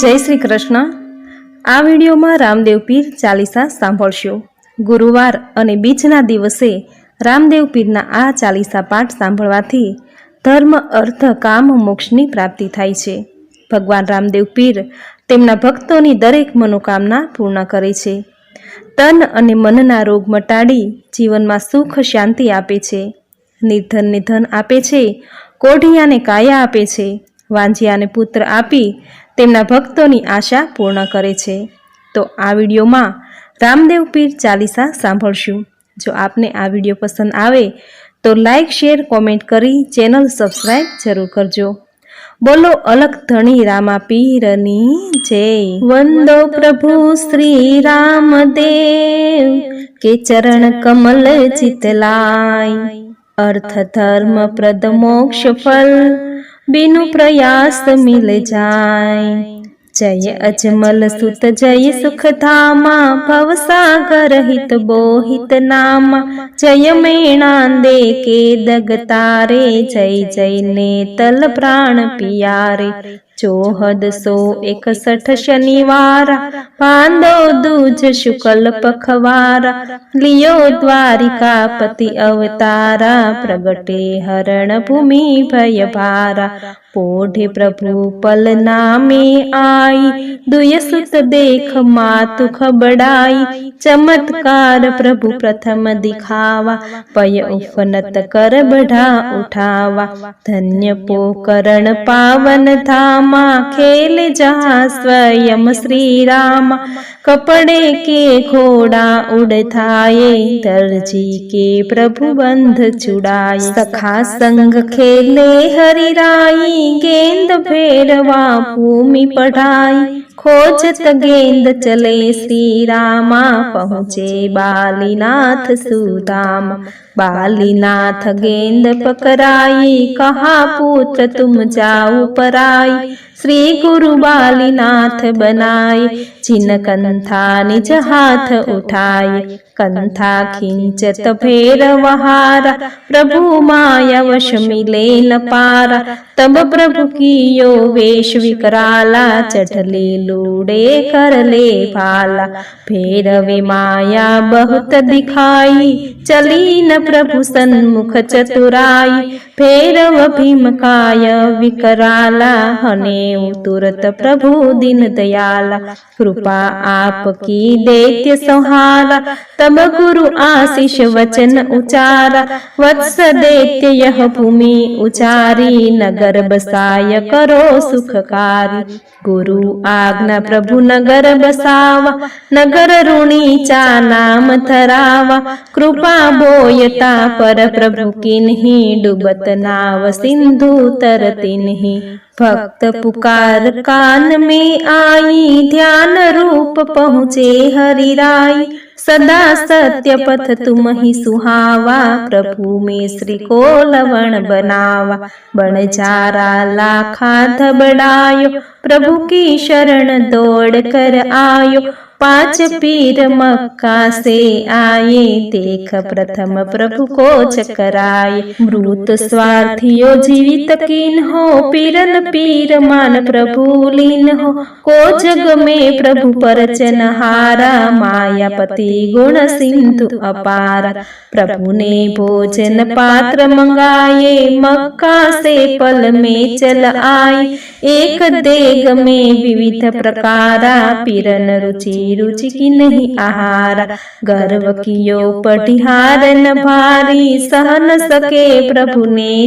જય શ્રી કૃષ્ણ. આ વિડીયોમાં રામદેવ પીર ચાલીસા સાંભળશો. ગુરુવાર અને બીજના દિવસે રામદેવ પીરના આ ચાલીસા પાઠ સાંભળવાથી ધર્મ, અર્થ, કામ, મોક્ષની પ્રાપ્તિ થાય છે. ભગવાન રામદેવ પીર તેમના ભક્તોની દરેક મનોકામના પૂર્ણ કરે છે. તન અને મનના રોગ મટાડી જીવનમાં સુખ, શાંતિ આપે છે. નિર્ધનને ધન આપે છે. કોઢિયાને કાયા આપે છે. વાંજિયાને પુત્ર આપી તેમના ભક્તોની આશા પૂર્ણ કરે છે. તો આ વિડીયોમાં રામદેવ પીર ચાલીસા સાંભળશું. જો આપને આ વીડિયો પસંદ આવે તો લાઇક શેર, કોમેન્ટ કરી ચેનલ સબસ્ક્રાઈબ જરૂર કરજો. બોલો અલગ ધણી રામા પીરની જય. વંદો પ્રભુ શ્રી રામદેવ, કે ચરણ કમલ ચિતલાય અર્થ ધર્મ પ્રદ મોક્ષ ફલ બિनु પ્રયાસ મિલ જાય જય અજમલ સુત જય સુખ ધામા ભવસાગર હિત બોહિત નામા જય મેણાંદે કે दग तारे જય જય नेतल प्राण પ્રાણ પિયારે ચોહદ સો એકસઠ શનિવાર, પાંદો દૂજ શુકલ પખવારા, લિયો દ્વારિકા પતિ અવતારા, પ્રગટે હરણ ભૂમિ ભય ભારા પોઢે પ્રભુ પલ નામે આઈ દુયસુત દેખ માતુ ખબડાઈ. ચમત્કાર પ્રભુ પ્રથમ દિખાવા, પય ઉફનત કર બઢા ઉઠાવા. ધન્ય પોકરણ પાવન ધામા ખેલ જહા સ્વયં શ્રી રામ કપડે કે ઘોડા ઉડ થાય દરજી કે પ્રભુ બંધ ચુડાય. સખા સંગ ખેલે હરિરાઈ ગેંદ ફેરવા ભૂમિ પઢાઈ खोजत गेंद चले श्री रामा पहुँचे बालीनाथ सुदाम बालीनाथ गेंद पकड़ाई कहा पुत्र तुम जाओ पराई श्री गुरु बालीनाथ बनाए जिन कंथा निज हाथ उठाए कंथा खिंचत भेर वहारा प्रभु माया वश मिले न पारा तब प्रभु की यो वेश विकराला चढ़ लूड़े कर ले भाला फेरवे माया बहुत दिखाई चली न प्रभु सन्मुख चतुराई फेरव भीमकाय विकराला हने तुरत प्रभु दिन दयाला कृपा आपकी दैत्य संहारा तब गुरु आशीष वचन उचारा वत्स दैत्य यह भूमि उचारी नगर बसाय करो सुखकारी गुरु प्रभु नगर बसावा नगर ऋणी चा नाम धरावा कृपा बोयता पर प्रभु किन्ही डूबत नाव सिंधु तरतिन्ही भक्त पुकार कान में आई ध्यान रूप पहुँचे हरिराई सदा सत्य पथ तुम ही सुहावा प्रभु में श्री को लवण बनावा। बण जारा लाखा धबड़ायो प्रभु की शरण दौड़ कर आयो पांच पीर मक्का से आए देख प्रथम प्रभु को चकराए मृत स्वार्थियो जीवित किन हो पीरन पीर मान प्रभु लीन हो को जग में प्रभु परचन हारा मायापति गुण सिंधु अपारा प्रभु ने भोजन पात्र मंगाए मक्का से पल में चल आई एक देग ಗಮೆ ವಿವಿಧ ಪ್ರಕಾರ ಪಿರನ ರುಚಿ ರುಚಿಕಿ ನಹಿ ಆಹಾರ ಗರ್ವ ಕಿಯೋ ಪಟಿಹಾರನ ಭಾರಿ ಸಹನ ಸಕೆ ಪ್ರಭು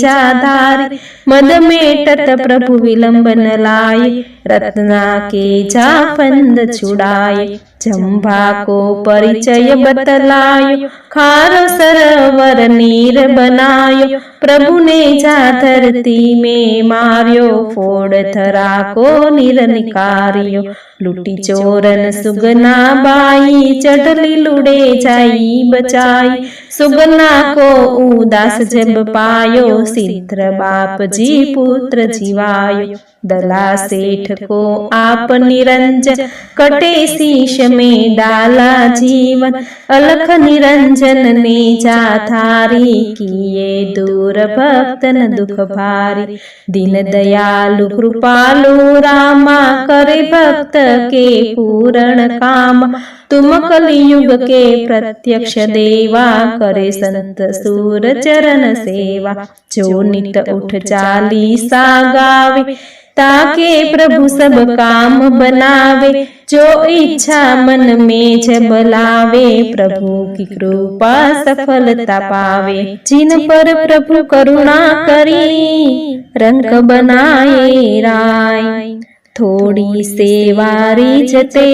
ಜಾಧಾರಿ ಮದ ಮೇಟತ ಪ್ರಭು ವಿಲಂಬನ ಲಾಯ ರತ್ನಾ ಕೇ ಜಾಪಂದ ಚುಡಾಯ જંભાકો પરિચય બતલાયો ખારો સરવર નીર બનાયો પ્રભુને જા ધરતી મે માર્યો ફોડ થરાકો નિરનકાર્યો લૂંટી ચોરન સુગના બાઈ ચડલી લુડે જાઈ બચાઈ સુગના કો ઉદાસ જબ પાયો સિદ્ધ બાપજી પુત્ર જીવાયો દલા શેઠ કો આપ નિરંજન કટે શીશ મે ડાલા જીવન અલખ નિરંજન ને જા થારી કિયે દૂર ભક્તન દુખ ભારી દિન દયાલુ કૃપાલુ રામા કરે ભક્ત કે પૂરણ કામ भारी दीन दयालु कृपालु रामा करे भक्त के पूर्ण काम तुम कलियुग के प्रत्यक्ष देवा करे संत सूर चरण सेवा जो नित उठ चालीसा गावे ताके प्रभु सब काम बनावे जो इच्छा मन में जब लावे प्रभु की कृपा सफलता पावे जिन पर प्रभु करुणा करी रंग बनाए राय થોડી સેવારી જતે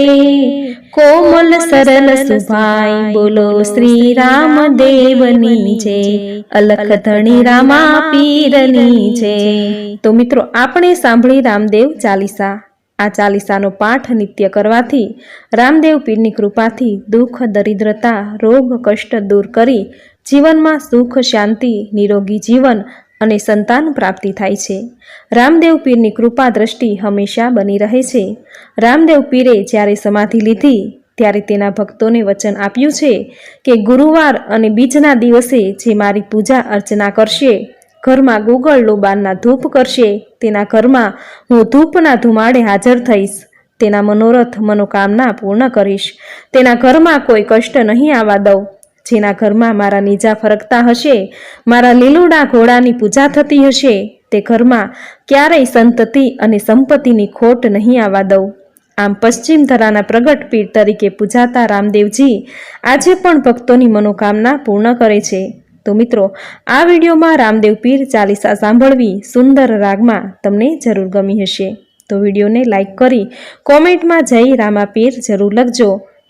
કોમલ સરલ સુભાઈ બોલો શ્રી રામ દેવની છે અલખ ધણી રામા પીરની છે તો મિત્રો આપણે સાંભળી રામદેવ ચાલીસા. આ ચાલીસાનો પાઠ નિત્ય કરવાથી, રામદેવ પીરની કૃપાથી દુઃખ, દરિદ્રતા, રોગ, કષ્ટ દૂર કરી જીવનમાં સુખ, શાંતિ, નિરોગી જીવન અને સંતાન પ્રાપ્તિ થાય છે. રામદેવ પીરની કૃપા દ્રષ્ટિ હંમેશા બની રહે છે. રામદેવ પીરે જ્યારે સમાધિ લીધી, ત્યારે તેના ભક્તોને વચન આપ્યું છે કે ગુરુવાર અને બીજના દિવસે જે મારી પૂજા અર્ચના કરશે, ઘરમાં ગુગળ લોબાનના ધૂપ કરશે, તેના ઘરમાં હું ધૂપના ધુમાડે હાજર થઈશ, તેના મનોરથ મનોકામના પૂર્ણ કરીશ, તેના ઘરમાં કોઈ કષ્ટ નહીં આવવા દઉં જેના ઘરમાં મારા નીજા ફરકતા હશે, મારા લીલુડા ઘોડાની પૂજા થતી હશે, તે ઘરમાં ક્યારેય સંતતિ અને સંપત્તિની ખોટ નહીં આવવા દઉં. આમ પશ્ચિમ ધરાના પ્રગટ પીર તરીકે પૂજાતા રામદેવજી આજે પણ ભક્તોની મનોકામના પૂર્ણ કરે છે. તો મિત્રો, આ વિડીયોમાં રામદેવ પીર ચાલીસા સાંભળવી સુંદર રાગમાં તમને જરૂર ગમી હશે. તો વિડીયોને લાઇક કરી કોમેન્ટમાં જઈ રામા પીર જરૂર લખજો.